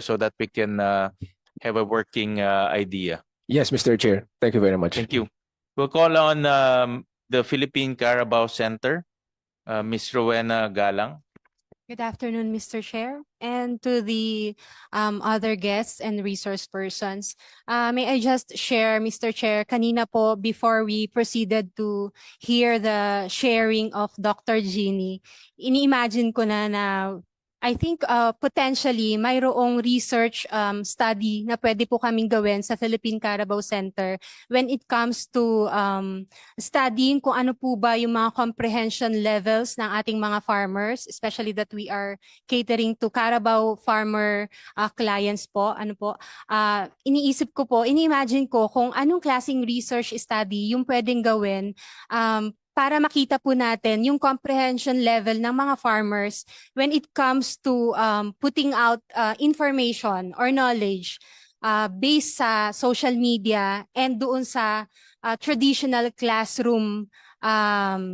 so that we can uh, have a working uh, idea. Yes, Mr. Chair. Thank you very much. Thank you. We'll call on um, the Philippine Carabao Center, uh, Ms. Rowena Galang. Good afternoon, Mr. Chair, and to the um, other guests and resource persons. Uh, may I just share, Mr. Chair, kanina po before we proceeded to hear the sharing of Dr. Jeannie, ini-imagine ko na na I think uh, potentially mayroong research um, study na pwede po kaming gawin sa Philippine Carabao Center when it comes to um, studying kung ano po ba yung mga comprehension levels ng ating mga farmers, especially that we are catering to Carabao farmer uh, clients po. Ano po? Uh, iniisip ko po, ini-imagine ko kung anong klaseng research study yung pwedeng gawin um, para makita po natin yung comprehension level ng mga farmers when it comes to um, putting out uh, information or knowledge uh, based sa social media and doon sa uh, traditional classroom um,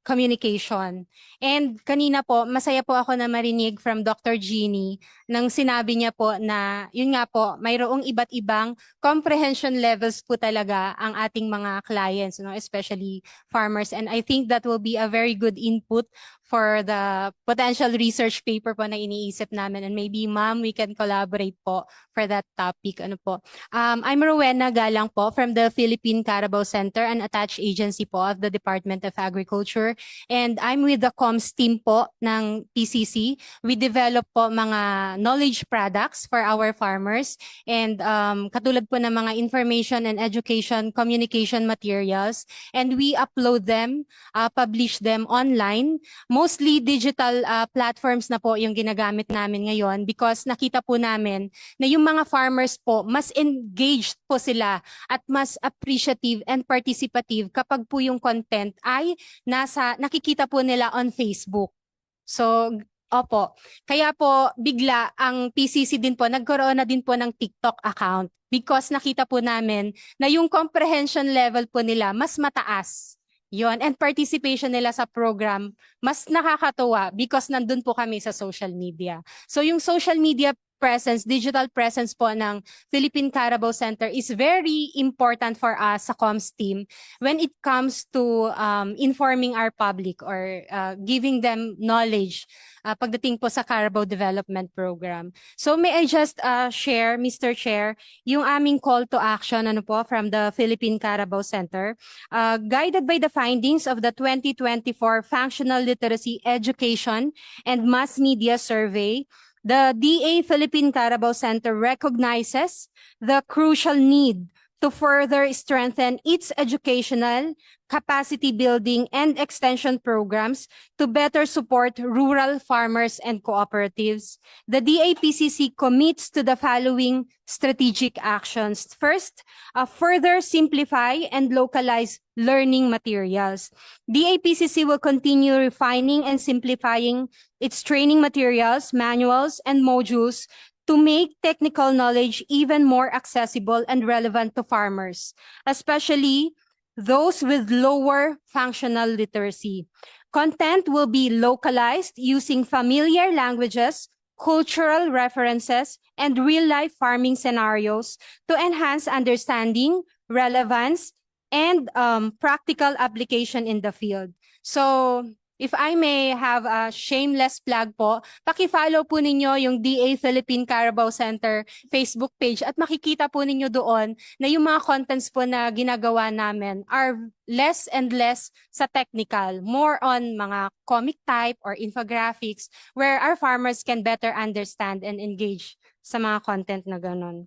communication. And kanina po, masaya po ako na marinig from Dr. Jeannie nang sinabi niya po na, yun nga po, mayroong iba't ibang comprehension levels po talaga ang ating mga clients, no? especially farmers. And I think that will be a very good input for the potential research paper po na iniisip namin. And maybe, ma'am, we can collaborate po for that topic. Ano po. Um, I'm Rowena Galang po from the Philippine Carabao Center, an attached agency po of the Department of Agriculture. And I'm with the comms team po ng PCC. We develop po mga knowledge products for our farmers. And um, katulad po ng mga information and education communication materials. And we upload them, uh, publish them online mostly digital uh, platforms na po yung ginagamit namin ngayon because nakita po namin na yung mga farmers po mas engaged po sila at mas appreciative and participative kapag po yung content ay nasa nakikita po nila on Facebook. So Opo. Kaya po bigla ang PCC din po nagkaroon na din po ng TikTok account because nakita po namin na yung comprehension level po nila mas mataas. Yon and participation nila sa program mas nakakatuwa because nandun po kami sa social media. So yung social media presence, digital presence po ng Philippine Carabao Center is very important for us sa comms team when it comes to um, informing our public or uh, giving them knowledge uh, pagdating po sa Carabao Development Program. So may I just uh, share, Mr. Chair, yung aming call to action ano po from the Philippine Carabao Center. Uh, guided by the findings of the 2024 Functional Literacy Education and Mass Media Survey, the DA Philippine Carabao Center recognizes the crucial need to further strengthen its educational, capacity building, and extension programs to better support rural farmers and cooperatives. The DAPCC commits to the following strategic actions. First, uh, further simplify and localize learning materials. DAPCC will continue refining and simplifying its training materials, manuals, and modules to make technical knowledge even more accessible and relevant to farmers, especially those with lower functional literacy. Content will be localized using familiar languages, cultural references, and real-life farming scenarios to enhance understanding, relevance, and um, practical application in the field. So If I may have a shameless plug po, paki-follow po ninyo yung DA Philippine Carabao Center Facebook page at makikita po ninyo doon na yung mga contents po na ginagawa namin are less and less sa technical, more on mga comic type or infographics where our farmers can better understand and engage sa mga content na ganun.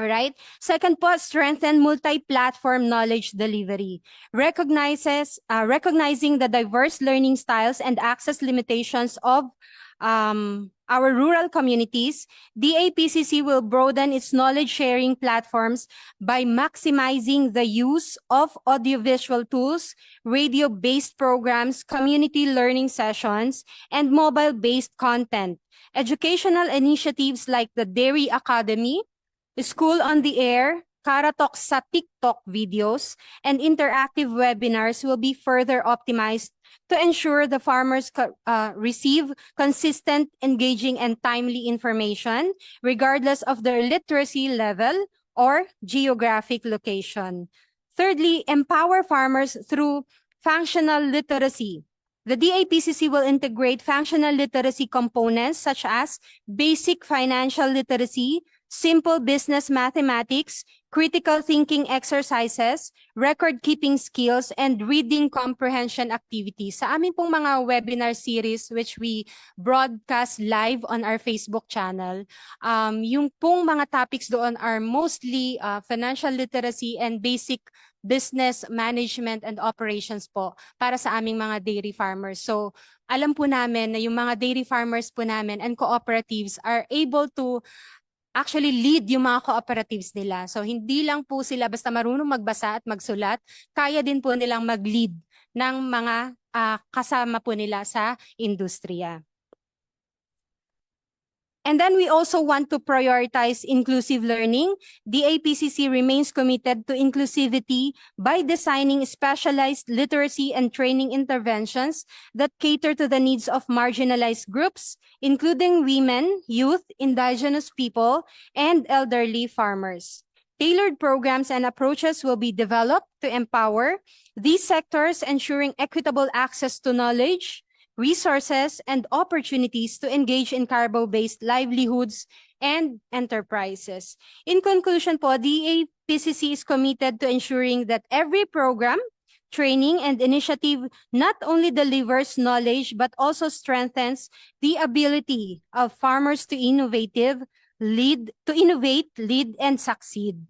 All right. Second po, strengthen multi-platform knowledge delivery. Recognizes, uh, recognizing the diverse learning styles and access limitations of um, our rural communities, DAPCC will broaden its knowledge sharing platforms by maximizing the use of audiovisual tools, radio-based programs, community learning sessions, and mobile-based content. Educational initiatives like the Dairy Academy, School on the Air, Karatok sa TikTok videos and interactive webinars will be further optimized to ensure the farmers uh, receive consistent, engaging, and timely information regardless of their literacy level or geographic location. Thirdly, empower farmers through functional literacy. The DAPCC will integrate functional literacy components such as basic financial literacy, simple business mathematics, critical thinking exercises, record-keeping skills, and reading comprehension activities. Sa amin pong mga webinar series which we broadcast live on our Facebook channel, um, yung pong mga topics doon are mostly uh, financial literacy and basic business management and operations po para sa aming mga dairy farmers. So, alam po namin na yung mga dairy farmers po namin and cooperatives are able to actually lead yung mga cooperatives nila. So, hindi lang po sila basta marunong magbasa at magsulat, kaya din po nilang mag-lead ng mga ah, kasama po nila sa industriya. And then we also want to prioritize inclusive learning. The APCC remains committed to inclusivity by designing specialized literacy and training interventions that cater to the needs of marginalized groups, including women, youth, indigenous people, and elderly farmers. Tailored programs and approaches will be developed to empower these sectors, ensuring equitable access to knowledge, resources, and opportunities to engage in carbo-based livelihoods and enterprises. In conclusion po, the is committed to ensuring that every program, training, and initiative not only delivers knowledge but also strengthens the ability of farmers to innovative, lead, to innovate, lead, and succeed.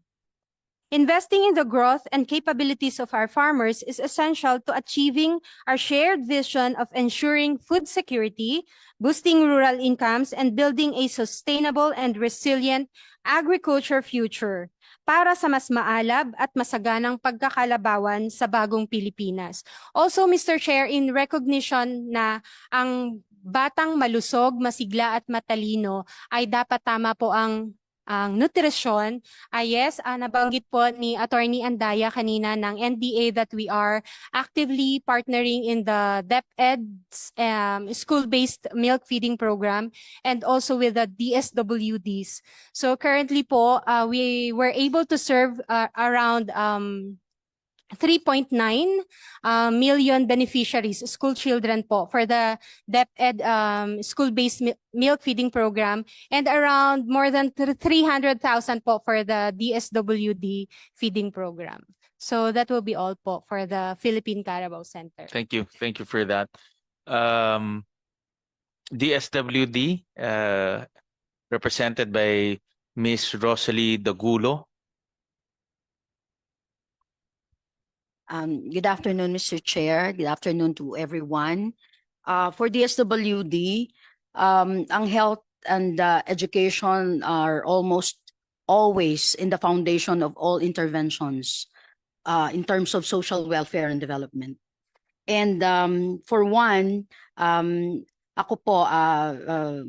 Investing in the growth and capabilities of our farmers is essential to achieving our shared vision of ensuring food security, boosting rural incomes, and building a sustainable and resilient agriculture future para sa mas maalab at masaganang pagkakalabawan sa bagong Pilipinas. Also, Mr. Chair, in recognition na ang batang malusog, masigla at matalino ay dapat tama po ang ang nutrisyon, ah yes, ah, nabanggit po ni Attorney Andaya kanina ng NDA that we are actively partnering in the DepEd's um, school-based milk feeding program and also with the DSWDs. So currently po, ah, we were able to serve ah, around um, 3.9 uh, million beneficiaries, school children po, for the DepEd um, school-based mi- milk feeding program and around more than 300,000 po for the DSWD feeding program. So that will be all po for the Philippine Carabao Center. Thank you. Thank you for that. Um, DSWD, uh, represented by Miss Rosalie Dagulo. Um, good afternoon, Mr. Chair. Good afternoon to everyone. Uh, for DSWD, um, ang health and uh, education are almost always in the foundation of all interventions uh, in terms of social welfare and development. And um, for one, um, ako po, uh, uh,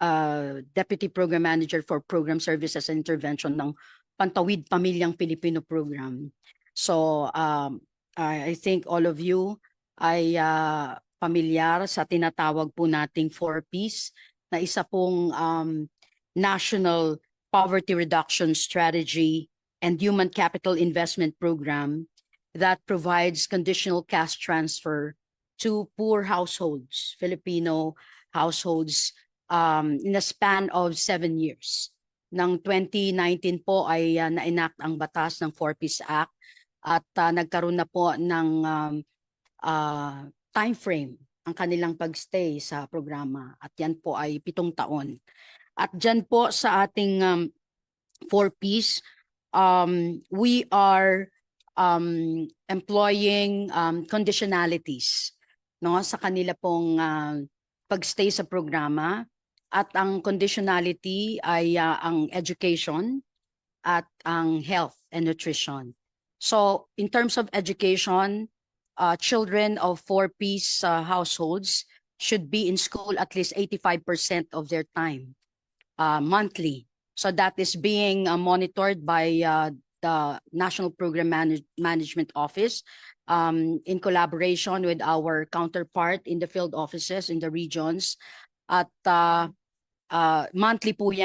uh, Deputy Program Manager for Program Services and Intervention ng Pantawid Pamilyang Pilipino Program. So um, I, think all of you ay uh, pamilyar sa tinatawag po nating 4Ps na isa pong um, National Poverty Reduction Strategy and Human Capital Investment Program that provides conditional cash transfer to poor households, Filipino households um, in a span of seven years. Ng 2019 po ay uh, na-enact ang batas ng 4Ps Act at uh, nagkaroon na po ng um, uh, time frame ang kanilang pagstay sa programa at yan po ay pitong taon. At dyan po sa ating um, 4Ps, um, we are um, employing um, conditionalities no, sa kanila pong uh, pagstay sa programa at ang conditionality ay uh, ang education at ang health and nutrition. So in terms of education, uh, children of four-piece uh, households should be in school at least 85% of their time uh, monthly. So that is being uh, monitored by uh, the National Program Manage- Management Office um, in collaboration with our counterpart in the field offices in the regions. At uh, uh, monthly po yan